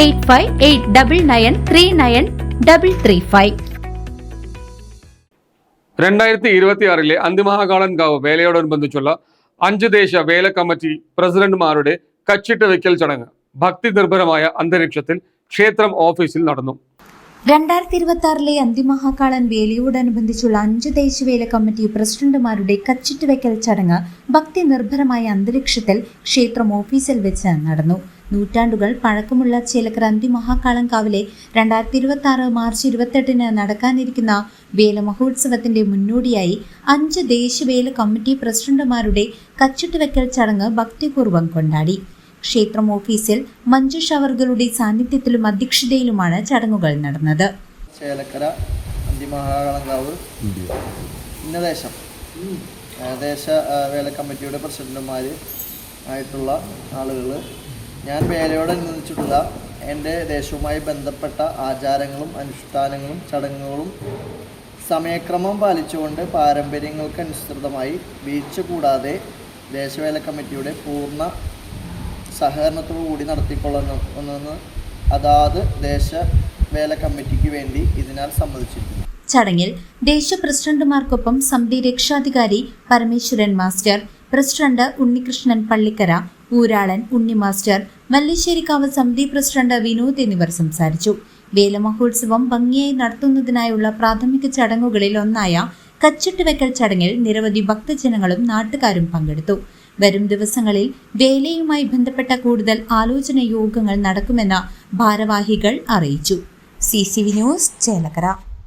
Eight five eight double nine three nine double three five. രണ്ടായിരത്തി ഇരുപത്തിയാറിലെ അന്തിമഹാകാളൻകാവ് വേലയോടനുബന്ധിച്ചുള്ള അഞ്ച് ദേശ വേല കമ്മിറ്റി പ്രസിഡന്റുമാരുടെ കച്ചിട്ട് വെക്കൽ ചടങ്ങ് ഭക്തി നിർഭരമായ അന്തരീക്ഷത്തിൽ ക്ഷേത്രം ഓഫീസിൽ നടന്നു. രണ്ടായിരത്തി ഇരുപത്തി ആറിലെ അന്തിമഹാക്കാളൻ വേലയോടനുബന്ധിച്ചുള്ള അഞ്ച് ദേശവേല കമ്മിറ്റി പ്രസിഡന്റുമാരുടെ കച്ചിട്ട് വെക്കൽ ചടങ്ങ് ഭക്തി നിർഭരമായ അന്തരീക്ഷത്തിൽ ക്ഷേത്രം ഓഫീസിൽ വെച്ച് നടന്നു. നൂറ്റാണ്ടുകൾ പഴക്കമുള്ള ചേലക്കര അന്തിമഹാകാളൻകാവിലെ രണ്ടായിരത്തി ഇരുപത്തി ആറ് മാർച്ച് ഇരുപത്തെട്ടിന് നടക്കാനിരിക്കുന്ന വേല മഹോത്സവത്തിന്റെ മുന്നോടിയായി അഞ്ച് ദേശവേല കമ്മിറ്റി പ്രസിഡന്റുമാരുടെ കച്ചിട്ട് വെക്കൽ ചടങ്ങ് ഭക്തിപൂർവം കൊണ്ടാടി. ക്ഷേത്രം ഓഫീസിൽ മഞ്ജുഷ അവർഗളുടെ സാന്നിധ്യത്തിലും അധ്യക്ഷതയിലുമാണ് ചടങ്ങുകൾ നടന്നത്. ചേലക്കര അന്തിമഹാകളങ്കാവ് ഇന്നദേശം ദേശ വേല കമ്മിറ്റിയുടെ പ്രസിഡന്റുമാർ ആയിട്ടുള്ള ആളുകൾ ഞാൻ വേലയോടനുബന്ധിച്ചിട്ടുള്ള എന്റെ ദേശവുമായി ബന്ധപ്പെട്ട ആചാരങ്ങളും അനുഷ്ഠാനങ്ങളും ചടങ്ങുകളും സമയക്രമം പാലിച്ചുകൊണ്ട് പാരമ്പര്യങ്ങൾക്കനുസൃതമായി വീഴ്ച കൂടാതെ ദേശവേല കമ്മിറ്റിയുടെ പൂർണ സഹകരണത്തോടു കൂടി നടത്തിക്കൊള്ളുന്നെന്ന് അതാത് ദേശ വേല കമ്മിറ്റിക്ക് വേണ്ടി ഇതിനാൽ സമ്മതിച്ചിരിക്കുന്നു. ചടങ്ങിൽ ദേശീയ പ്രസിഡന്റുമാർക്കൊപ്പം സമിതി രക്ഷാധികാരി പരമേശ്വരൻ മാസ്റ്റർ പ്രസിഡന്റ് ഉണ്ണികൃഷ്ണൻ പള്ളിക്കര ഊരാളൻ ഉണ്ണി മാസ്റ്റർ മല്ലേശ്ശേരിക്കാവ് സമിതി പ്രസിഡന്റ് വിനോദ് എന്നിവർ സംസാരിച്ചു. വേലമഹോത്സവം ഭംഗിയായി നടത്തുന്നതിനായുള്ള പ്രാഥമിക ചടങ്ങുകളിൽ ഒന്നായ കച്ചിട്ട് വെക്കൽ ചടങ്ങിൽ നിരവധി ഭക്തജനങ്ങളും നാട്ടുകാരും പങ്കെടുത്തു. വരും ദിവസങ്ങളിൽ വേലയുമായി ബന്ധപ്പെട്ട കൂടുതൽ ആലോചന യോഗങ്ങൾ നടക്കുമെന്ന് ഭാരവാഹികൾ അറിയിച്ചു. C C V news Chelakkara.